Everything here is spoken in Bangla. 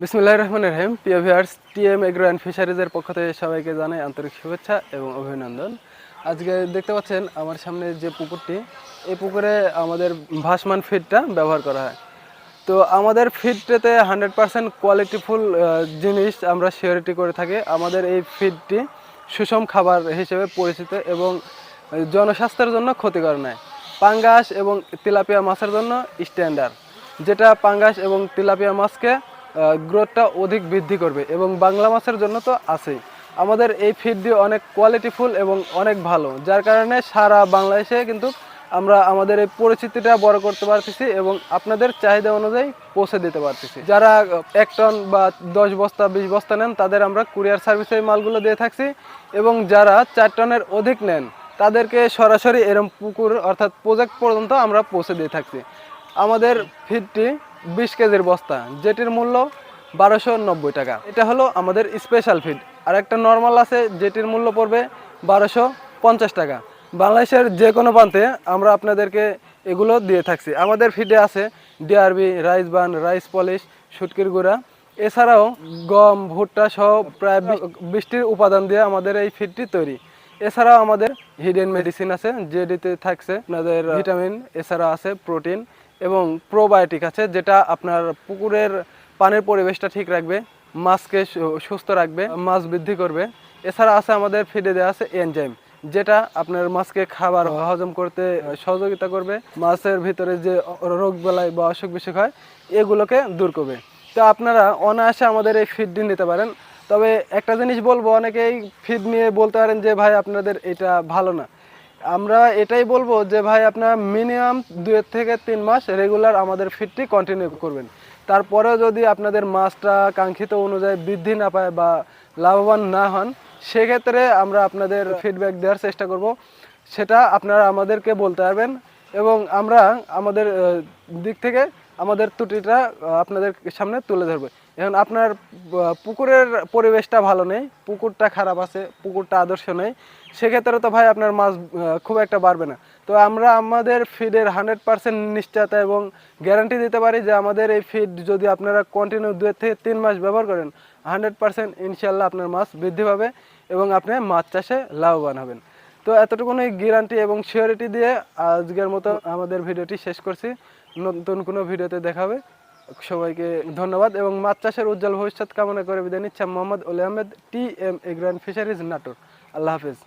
বিসমুল্লাহ রহমান রহিম। প্রিয় ভিউয়ার্স, টিএম এগ্রো অ্যান্ড ফিশারিজের পক্ষ থেকে সবাইকে জানাই আন্তরিক শুভেচ্ছা এবং অভিনন্দন। আজকে দেখতে পাচ্ছেন আমার সামনে যে পুকুরটি, এই পুকুরে আমাদের ভাসমান ফিডটা ব্যবহার করা হয়। তো আমাদের ফিডটাতে হান্ড্রেড পার্সেন্ট কোয়ালিটিফুল জিনিস আমরা শিওরিটি করে থাকি। আমাদের এই ফিডটি সুষম খাবার হিসেবে পরিচিত এবং জনস্বাস্থ্যের জন্য ক্ষতিকর নয়। পাঙ্গাস এবং তেলাপিয়া মাছের জন্য স্ট্যান্ডার্ড যেটা পাঙ্গাস এবং তেলাপিয়া মাছকে গ্রোথটা অধিক বৃদ্ধি করবে এবং বাংলা মাছের জন্য তো আছেই। আমাদের এই ফিডটি অনেক কোয়ালিটিফুল এবং অনেক ভালো, যার কারণে সারা বাংলাদেশে কিন্তু আমরা আমাদের এই পরিচিতিটা বড় করতে পারতেছি এবং আপনাদের চাহিদা অনুযায়ী পৌঁছে দিতে পারতেছি। যারা এক টন বা দশ বস্তা, বিশ বস্তা নেন, তাদের আমরা কুরিয়ার সার্ভিসে মালগুলো দিয়ে থাকছি এবং যারা চার টনের অধিক নেন, তাদেরকে সরাসরি এরম পুকুর অর্থাৎ প্রজেক্ট পর্যন্ত আমরা পৌঁছে দিয়ে থাকছি। আমাদের ফিডটি বিশ কেজির বস্তা, যেটির মূল্য বারোশো নব্বই টাকা। এটা হলো আমাদের স্পেশাল ফিড আর একটা নর্মাল আছে, যেটির মূল্য পড়বে বারোশো পঞ্চাশ টাকা। বাংলাদেশের যে কোনো প্রান্তে আমরা আপনাদেরকে এগুলো দিয়ে থাকছি। আমাদের ফিডে আছে DRB rice bran rice polish শুটকির গুঁড়া। এছাড়াও গম, ভুট্টা সহ প্রায় বৃষ্টির উপাদান দিয়ে আমাদের এই ফিডটি তৈরি। এছাড়াও আমাদের হিডেন মেডিসিন আছে, যেটিতে থাকছে আপনাদের ভিটামিন এছাড়া আছে প্রোটিন এবং প্রোবায়োটিক আছে, যেটা আপনার পুকুরের পানির পরিবেশটা ঠিক রাখবে, মাছকে সুস্থ রাখবে, মাছ বৃদ্ধি করবে। এছাড়া আছে আমাদের ফিডে দেওয়া আছে এনজাইম যেটা আপনার মাছকে খাবার হজম করতে সহযোগিতা করবে, মাছের ভিতরে যে রোগ বেলায় বা অসুখ বিসুখ হয়, এগুলোকে দূর করবে। তো আপনারা অনায়াসে আমাদের এই ফিডটি নিতে পারেন। তবে একটা জিনিস বলব, অনেকেই ফিড নিয়ে বলতে পারেন যে, ভাই, আপনাদের এটা ভালো না। আমরা এটাই বলব যে ভাই আপনারা মিনিমাম দুই থেকে তিন মাস রেগুলার আমাদের ফিডটি কন্টিনিউ করবেন। তারপরেও যদি আপনাদের মাছটা কাঙ্ক্ষিত অনুযায়ী বৃদ্ধি না পায় বা লাভবান না হন সেক্ষেত্রে আমরা আপনাদের ফিডব্যাক দেওয়ার চেষ্টা করব। সেটা আপনারা আমাদেরকে বলতে পারবেন এবং আমরা আমাদের দিক থেকে আমাদের ত্রুটিটা আপনাদের সামনে তুলে ধরবে। এখন আপনার পুকুরের পরিবেশটা ভালো নেই, পুকুরটা খারাপ আছে, পুকুরটা আদর্শ নেই। সেক্ষেত্রে তো ভাই আপনার মাছ খুব একটা বাড়বে না। তো আমরা আমাদের ফিডের হান্ড্রেড পার্সেন্ট নিশ্চয়তা এবং গ্যারান্টি দিতে পারি যে আমাদের এই ফিড যদি আপনারা কন্টিনিউ দুই থেকে তিন মাস ব্যবহার করেন হান্ড্রেড পার্সেন্ট ইনশাল্লাহ আপনার মাছ বৃদ্ধি পাবে এবং আপনি মাছ চাষে লাভবান হবেন। তো এতটুকুনি গ্যারান্টি এবং সিওরিটি দিয়ে আজকের মতো আমাদের ভিডিওটি শেষ করছি। নতুন কোনো ভিডিওতে দেখাবে সবাইকে ধন্যবাদ এবং মাছ চাষের উজ্জ্বল ভবিষ্যৎ কামনা করে বিদায় নিচ্ছে। Mohammad Oli Ahmed T M agro fisheries নাটক আল্লাহ হাফিজ।